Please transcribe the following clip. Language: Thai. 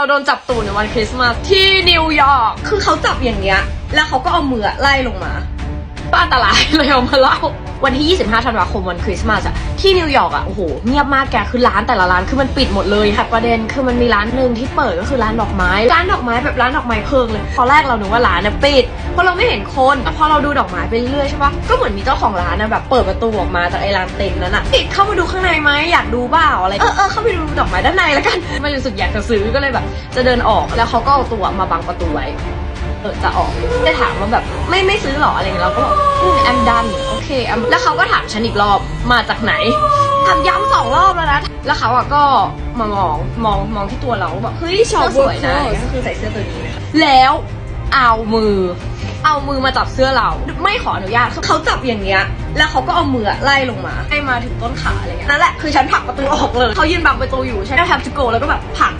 เราโดนจับตูดในวันคริสต์มาสที่นิวยอร์กคือเขาจับอย่างเงี้ย แล้วเขาก็เอามือไล่ลงมาก็อันตรายเลยเอามาเล่า วันที่ 25 ธันวาคมวันคริสต์มาสอะที่นิวยอร์กอะโอ้โหเงียบมากแกคือร้านแต่ละร้านคือมันปิดหมดเลยค่ะประเด็นคือมันมีร้านหนึ่งที่เปิดก็คือร้านดอกไม้ร้านดอกไม้แบบร้านดอกไม้เพิงเลยตอนแรกเราหนึกว่าร้านน่ะปิดเพราะเราไม่เห็นคนแต่พอเราดูดอกไม้ไปเรื่อยใช่ปะก็เหมือนมีเจ้าของร้านนะแบบเปิดประตูออกมาจากไอ้ร้านเต็นท์นั้นอะปิดเข้ามาดูข้างในไหมอยากดูเปล่าอะไรเออเออเข้าไปดูดอกไม้ด้านในแล้วกันไม่รู้สึกอยากจะซื้อก็เลยแบบ จะเดินออกแล้วเขาก็เอาตัวมาบังประตูไว้เออจะออกจะถามว่าแบบไม่ไม่ซื้อหรออะไรเงี้ยเราก็บอกแอมดันโอ เคแอมแล้วเขาก็ถามฉันอีกรอบมาจากไหนถามย้ำสองรอบแล้วนะ แล้วเขาอะก็มามองมองมองที่ตัวเราบอกเฮ้ยชอบสวยนะก็คือใส่เสื้อตัวนี้นะคะแล้วเอามือ เอามือมาจับเสื้อเรา ไม่ขออนุญาตคือเขาจับอย่างเงี้ย แล้วเขาก็เอามือไล่ลงมาให้มาถึงต้นขาอะไรเงี้ยนั่นแหละคือฉันผลักประตูออกเลยเขายืนบังประตูอยู่ใช่ไหมแทบจะโกแล้วก็แบบผลักผลัก